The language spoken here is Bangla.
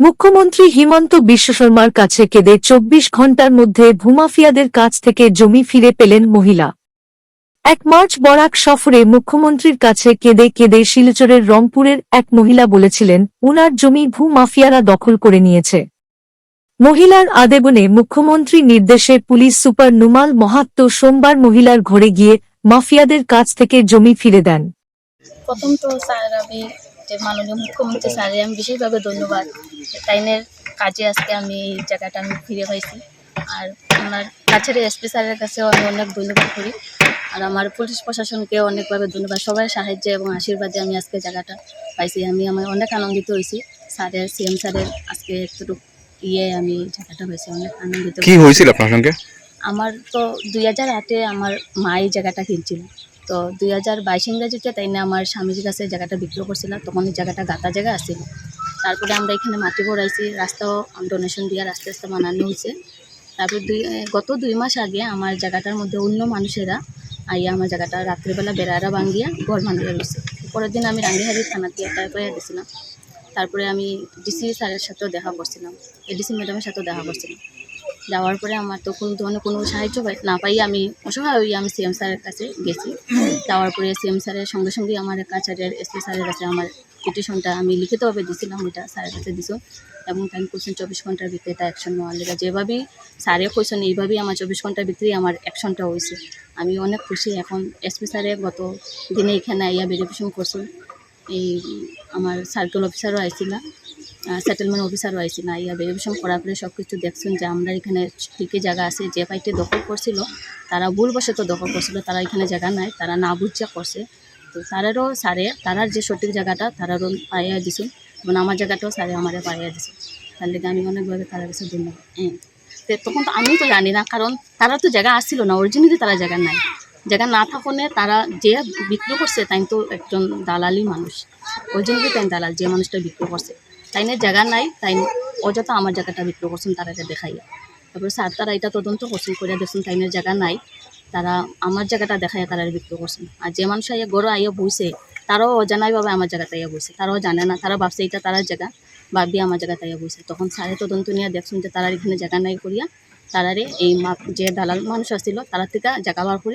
মুখ্যমন্ত্রী হিমন্ত বিশ্ব শর্মার কাছে কেঁদে চব্বিশ ঘণ্টার মধ্যে ভূমাফিয়াদের কাছ থেকে জমি ফিরে পেলেন মহিলা। এক মার্চ বরাক সফরে মুখ্যমন্ত্রীর কাছে কেঁদে কেঁদে শিলচরের রংপুরের এক মহিলা বলেছিলেন, উনার জমি ভূ মাফিয়ারা দখল করে নিয়েছে। মহিলার আদেবনে মুখ্যমন্ত্রী নির্দেশে পুলিশ সুপার নুমাল মহাত্ম সোমবার মহিলার ঘরে গিয়ে মাফিয়াদের কাছ থেকে জমি ফিরে দেন। প্রথম তো স্যার আমি মাননীয় মুখ্যমন্ত্রী স্যারে আমি বিশেষভাবে ধন্যবাদ। কাজে আজকে আমি এই জায়গাটা আমি ফিরে পাইছি। আর আমার কাছের এসপি স্যারের কাছে আমি অনেক ধন্যবাদ করি। আর আমার পুলিশ প্রশাসনকে অনেকভাবে ধন্যবাদ। সবাই সাহায্যে এবং আশীর্বাদে আমি আজকে জায়গাটা পাইছি। আমি আমার অনেক আনন্দিত হয়েছি। স্যারের সিএম স্যারের আজকে একটু ইয়ে আমি জায়গাটা পাইছি অনেক আনন্দিত কি হয়েছিল আপনার সঙ্গে? আমার তো দুই হাজার আটে আমার মা এই জায়গাটা কিনছিল। তো দুই হাজার বাইশ ইংরাজিতে তাই না আমার স্বামীর কাছে জায়গাটা বিক্রি করছিল। তখন এই জায়গাটা গাতা জায়গা আসছিল তারপরে আমরা এখানে মাটি ভরাইছি। রাস্তাও ডোনেশন দিয়ে আস্তে আস্তে বানানো হয়েছে। তারপর দুই গত দুই মাস আগে আমার জায়গাটার মধ্যে অন্য মানুষেরা আইয়া আমার জায়গাটা রাত্রিবেলা বেড়ারা ভাঙ্গিয়া ঘর বানিয়ে রয়েছে পরের দিন আমি রাঙ্গিহারি থানাতে একটা এফআইআর দিয়েছিলাম তারপরে আমি ডিসি স্যারের সাথেও দেখা করছিলাম। এডিসি ম্যাডামের সাথেও দেখা করছিলাম। যাওয়ার পরে আমার তো কোনো ধরনের কোনো সাহায্য না পাই আমি অসহায় হয়ে আমি সিএম স্যারের কাছে গেছি। যাওয়ার পরে সিএম স্যারের সঙ্গে সঙ্গে আমার কাছারের এসপি স্যারের কাছে আমার পিটিশনটা আমি লিখিতভাবে দিছিলাম ওইটা স্যারের কাছে দিছো। এবং তাই কোশ্চেন চব্বিশ ঘণ্টার ভিতরে এটা অ্যাকশন নেওয়ার লেগে যেভাবেই স্যারে কোশ্চেন এইভাবেই আমার চব্বিশ ঘণ্টার ভিতরেই আমার অ্যাকশনটা হয়েছে আমি অনেক খুশি। এখন এসপি স্যারে গত দিনে এখানে আইয়া ভেরিফিকেশন করছেন এই আমার সার্কেল অফিসারও আইছিল সেটেলমেন্ট অফিসারও আইছিল। আইয়া ভেরিফিকেশন করার পরে সব কিছু দেখছেন যে আমরা এখানে ঠিকই জায়গা আছে। যে পাইটে দখল করছিল, তারা ভুলবশত দখল করছিল, তারা এখানে জায়গা নাই, তারা না বুঝিয়া করছে। তো তারারও স্যারে তারার যে সঠিক জায়গাটা তারারও পাইয়া দিছে। এবং আমার জায়গাটাও স্যারে আমারে পাইয়া দিছে। তার লেগে আমি অনেকভাবে তার কাছে ধন্যবাদ। হ্যাঁ। তখন তো আমি তো জানি না, কারণ তারা তো জায়গা আসছিল না অরিজিনালি তারা জায়গা নাই। জায়গা না থাকনে তারা যে বিক্রি করছে, তাই তো একজন দালালি মানুষ। অরিজিনালি তাই দালাল, যে মানুষটা বিক্রি করছে। তাই না জায়গা নাই, তাই অযথা আমার জায়গাটা বিক্রি করছেন তারা দেখাইয়া। তারপরে স্যার তারা এটা তদন্ত করছেন করে দেখছেন তাই জায়গা নাই। তারা আমার জায়গাটা দেখাইয়া তারা বিক্রি করছেন আর যে মানুষ আইয়া গরু আইয়া বুঝছে তারাও অজানাইভাবে আমার জায়গাতে আইয়া বুঝছে তারাও জানে না, তারা ভাবছে এটা তারার জায়গা, ভাবি আমার জায়গাতে আইয়া বুঝছে তখন সারে তদন্ত নিয়ে দেখছেন যে তারা এখানে জায়গা নাই করিয়া, তারারে এই যে দালাল মানুষ আসছিল, তারা থেকে জায়গা বার করিয়া